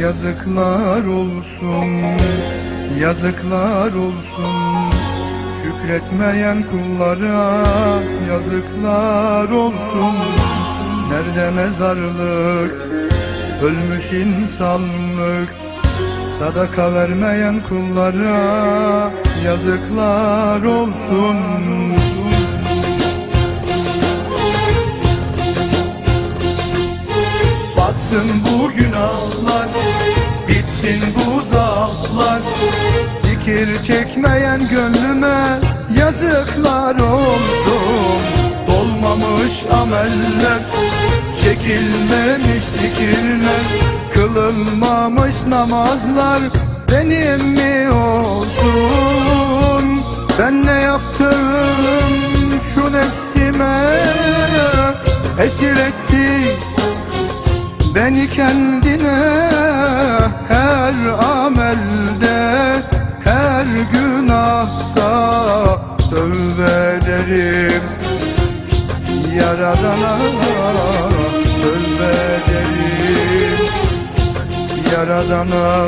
Yazıklar olsun, yazıklar olsun. Şükretmeyen kullara yazıklar olsun. Nerede mezarlık, ölmüş insanlık? Sadaka vermeyen kullara yazıklar olsun Batsın bu günahlar Bitsin bu zaaflar Zikir çekmeyen gönlüme Yazıklar olsun. Dolmamış ameller Çekilmemiş zikirler. Kılınmamış namazlar Benim mi olsun? Ben ne yaptım şu nefsime? Esir etti Beni kendine her amelde, her günahta tövbe ederim. Yaradana tövbe ederim. Yaradana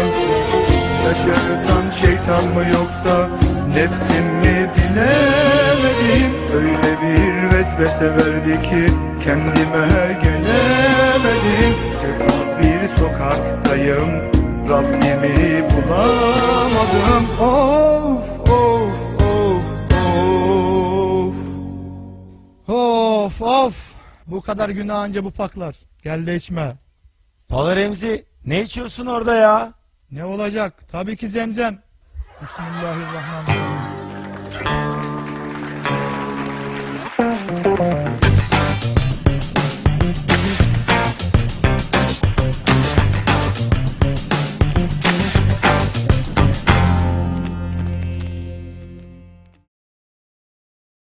şaşırtan şeytan mı yoksa nefsim mi bilemedim. Öyle bir vesvese verdi ki kendime gelemedim. Bulamadım Of of of of Of of. Bu kadar günah anca bu paklar. Gel de içme. Pala Remzi ne içiyorsun orada ya? Ne olacak? Tabii ki zemzem. Bismillahirrahmanirrahim.